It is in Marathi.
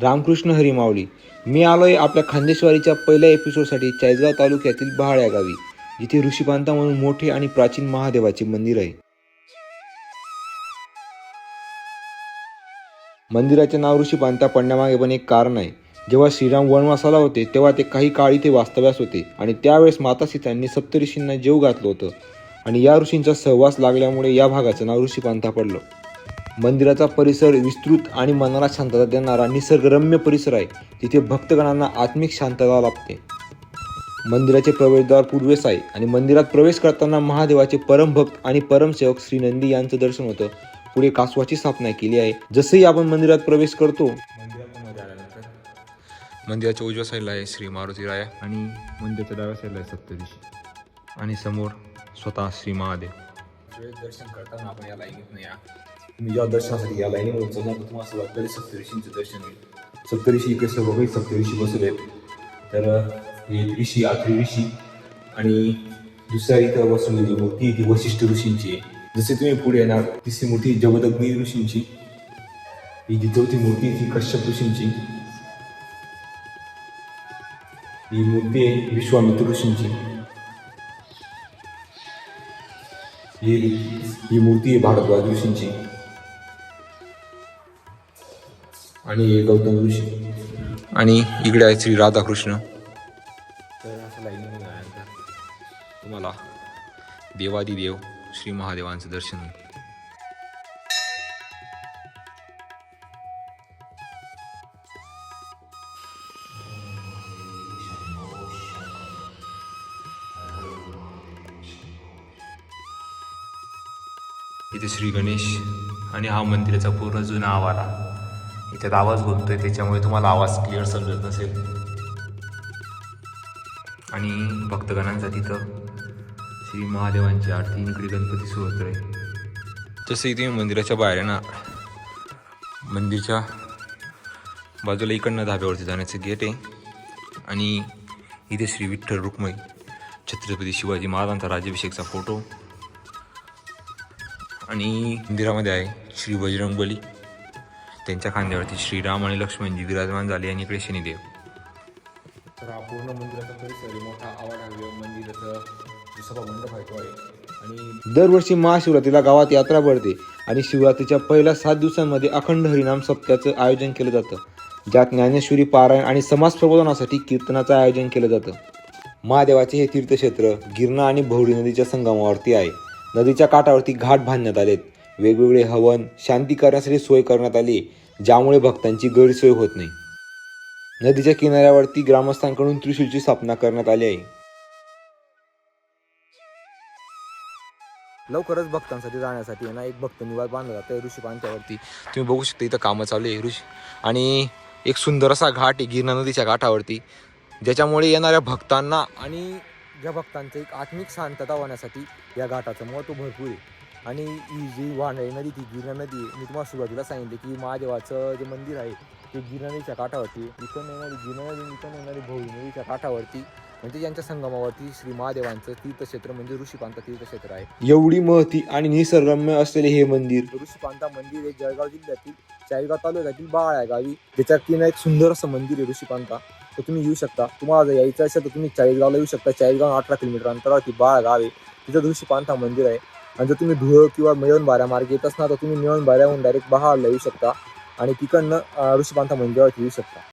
रामकृष्ण हरी मी आलोय आपल्या खांदेश्वरीच्या पहिल्या एपिसोडसाठी चाळीसगाव तालुक्यातील बहाळ या गावी जिथे ऋषीपांता म्हणून मोठे आणि प्राचीन महादेवाचे मंदिर आहे. मंदिराचे नाव ऋषीपांता पडण्यामागे पण एक कारण आहे. जेव्हा श्रीराम वनवासाला होते तेव्हा ते काही काळ इथे वास्तव्यास होते आणि त्यावेळेस माता सीतांनी सप्तऋषींना जेव घातलं होतं. आणि या ऋषींचा सहवास लागल्यामुळे या भागाचं नाव ऋषीपांता पडलं. मंदिराचा परिसर विस्तृत आणि मनाला शांतता देणारा निसर्गरम्य परिसर आहे. तिथे भक्तगणांना आत्मिक शांतता लाभते. मंदिराचे प्रवेशद्वार पूर्वेस आहे आणि मंदिरात प्रवेश करताना महादेवाचे परमभक्त आणि परमसेवक श्री नंदी यांचं दर्शन होतं. पुढे कासवाची स्थापना केली आहे. जसंही आपण मंदिरात प्रवेश करतो. मंदिराच्या उजव्या साईडला आहे श्री मारुती राया आणि मंदिराच्या डाव्या साईडला आहे सप्तऋषी. आणि समोर स्वतः श्री महादेव. दर्शन करताना आपण या लाईनीत नाही तुम्ही जेव्हा दर्शनासाठी या लाईनीमधून चालणार तर तुम्हाला असं सप्तऋषींचं दर्शन होईल. सप्तऋषी इकडे सर्व काही सप्तऋषी बसले. तर हे ऋषी आखरी ऋषी आणि दुसऱ्या इथं बसवलेली मूर्ती ती वशिष्ठ ऋषींची आहे. जसे तुम्ही पुढे येणार तिसरी मूर्ती जगदग्नी ऋषींची. ही जी चौथी मूर्ती आहे ती कश्यप ऋषींची. ही मूर्ती आहे विश्वामित्र ऋषींची. ही ही मूर्ती आहे भारद्वाज ऋषींची. आणि गौतम ऋषी. आणि इकडे आहे श्री राधाकृष्ण. तर असं आल्यानंतर तुम्हाला देवादिदेव श्री महादेवांचं दर्शन होईल. इथे श्री गणेश आणि हा मंदिराचा पूर्ण जुना आवारा. त्यात आवाज बोलतोय त्याच्यामुळे तुम्हाला आवाज क्लिअर समजत नसेल. आणि भक्तगणांचा तिथं श्री महादेवांची आरती इकडे गणपती सुरत आहे जसं इथे मंदिराच्या बाहेर आहे ना मंदिरच्या बाजूला इकडनं धाब्यावरती जाण्याचं गेट आहे. आणि इथे श्री विठ्ठल रुक्मई छत्रपती शिवाजी महाराजांचा राज्याभिषेकचा फोटो आणि मंदिरामध्ये आहे श्री बजरंगबली. त्यांच्या खांद्यावरती श्रीराम आणि लक्ष्मणजी विराजमान झाले आणि इकडे शनिदेव. तर हा पूर्ण मंदिराचा परिसर आहे मोठा आवाड मंदिराचं सभा मंडप आहे तो आहे. आणि दरवर्षी महाशिवरात्रीला गावात यात्रा भरते आणि शिवरात्रीच्या पहिल्या सात दिवसांमध्ये अखंड हरिनाम सप्त्याचं आयोजन केलं जातं ज्यात ज्ञानेश्वरी पारायण आणि समाज प्रबोधनासाठी कीर्तनाचं आयोजन केलं जातं. महादेवाचे हे तीर्थक्षेत्र गिरणा आणि भौरी नदीच्या संगमावरती आहे. नदीच्या काठावरती घाट बांधण्यात आलेत. वेगवेगळे हवन शांती करण्यासाठी सोय करण्यात आली ज्यामुळे भक्तांची गैरसोय होत नाही. नदीच्या किनाऱ्यावरती ग्रामस्थांकडून त्रिशूलची स्थापना करण्यात आली आहे. लवकरच भक्तांसाठी जाण्यासाठी ना एक भक्त निवास बांधला जातो ऋषीपांच्यावरती तुम्ही बघू शकता इथं कामं चालू आहे ऋषी. आणि एक सुंदर असा घाट आहे गिरणा नदीच्या घाटावरती ज्याच्यामुळे येणाऱ्या भक्तांना आणि या भक्तांचं एक आत्मिक शांतता होण्यासाठी या घाटाचं महत्त्व भरपूर आहे. आणि ही जी वाहणारी नदी ती गिरणा नदी मी तुम्हाला सुरुवातीला सांगितले की महादेवाचं जे मंदिर आहे ते गिरणा नदीच्या काठावरती. इथून येणारी गिरणा नदी इथून येणारी भोई नदीच्या काठावरती म्हणजे यांच्या संगमावरती श्री महादेवांचं तीर्थक्षेत्र म्हणजे ऋषिपांता तीर्थक्षेत्र आहे. एवढी महती आणि निसर्गरम्य असलेले हे मंदिर. ऋषिपांता मंदिर हे जळगाव जिल्ह्यातील चाळीगाव तालुक्यातील बाळ आहे गावी त्याच्या तिनं एक सुंदर असं मंदिर आहे ऋषिपांता तर तुम्ही येऊ शकता. तुम्हाला जर यायचं असेल तर तुम्ही चाळीसगावला येऊ शकता. चाळीसगाव अठरा किलोमीटर अंतरावरती बाळ गाव आहे. तिथं ऋषिपांता मंदिर आहे. आणि जर तुम्ही धुळ किंवा मिळवून बाऱ्या मार्ग येत असणार तर तुम्ही मिळवून बाऱ्याहून डायरेक्ट बहाळला येऊ शकता. आणि तिकडनं अं, ऋषिपांता मंदिरावरती येऊ शकता.